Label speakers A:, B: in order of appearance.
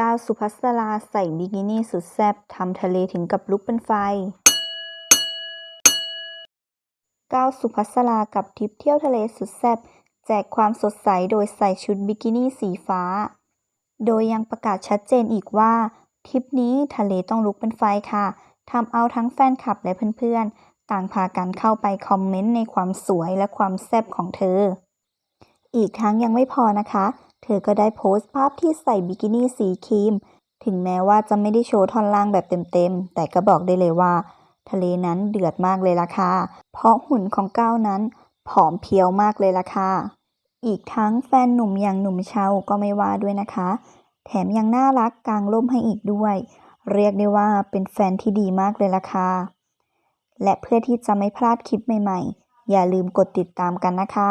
A: ก้าวสุภัสราใส่บิกินี่สุดแซ่บทำทะเลถึงกับลุกเป็นไฟ ก้าวสุภัสรากับทริปเที่ยวทะเลสุดแซ่บแจกความสดใสโดยใส่ชุดบิกินี่สีฟ้า โดยยังประกาศชัดเจนอีกว่าทริปนี้ทะเลต้องลุกเป็นไฟค่ะทำเอาทั้งแฟนคลับและเพื่อนๆ ต่างพากันเข้าไปคอมเมนต์ในความสวยและความแซ่บของเธอ อีกทั้งยังไม่พอนะคะ เธอก็ได้โพสต์ภาพที่ใส่บิกินี่สีครีม ถึงแม้ว่าจะไม่ได้โชว์ท่อนล่างแบบเต็มๆ แต่ก็บอกได้เลยว่า ทะเลนั้นเดือดมากเลยล่ะค่ะ เพราะหุ่นของก้าวนั้นผอมเพรียวมากเลยล่ะค่ะ อีกทั้งแฟนหนุ่มอย่างหนุ่มเชาก็ไม่ว่าด้วยนะคะ แถมยังน่ารักกลางร่มให้อีกด้วย เรียกได้ว่าเป็นแฟนที่ดีมากเลยล่ะค่ะ และเพื่อที่จะไม่พลาดคลิปใหม่ๆ อย่าลืมกดติดตามกันนะคะ